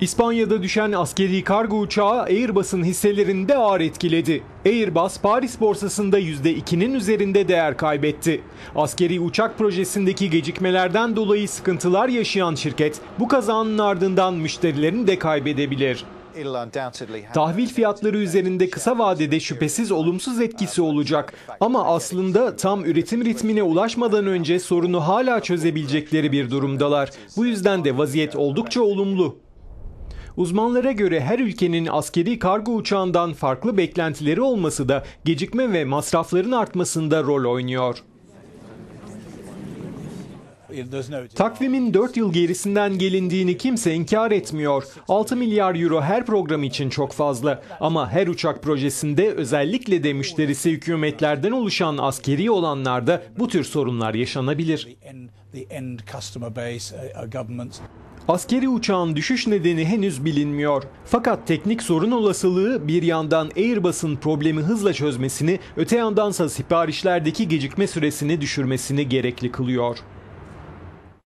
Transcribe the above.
İspanya'da düşen askeri kargo uçağı Airbus'un hisselerini de ağır etkiledi. Airbus Paris borsasında %2'nin üzerinde değer kaybetti. Askeri uçak projesindeki gecikmelerden dolayı sıkıntılar yaşayan şirket bu kazanın ardından müşterilerini de kaybedebilir. Tahvil fiyatları üzerinde kısa vadede şüphesiz olumsuz etkisi olacak. Ama aslında tam üretim ritmine ulaşmadan önce sorunu hala çözebilecekleri bir durumdalar. Bu yüzden de vaziyet oldukça olumlu. Uzmanlara göre her ülkenin askeri kargo uçağından farklı beklentileri olması da gecikme ve masrafların artmasında rol oynuyor. Takvimin 4 yıl gerisinden gelindiğini kimse inkar etmiyor. 6 milyar euro her program için çok fazla. Ama her uçak projesinde özellikle de müşterisi hükümetlerden oluşan askeri olanlarda bu tür sorunlar yaşanabilir. Askeri uçağın düşüş nedeni henüz bilinmiyor. Fakat teknik sorun olasılığı bir yandan Airbus'un problemi hızla çözmesini, öte yandansa siparişlerdeki gecikme süresini düşürmesini gerekli kılıyor.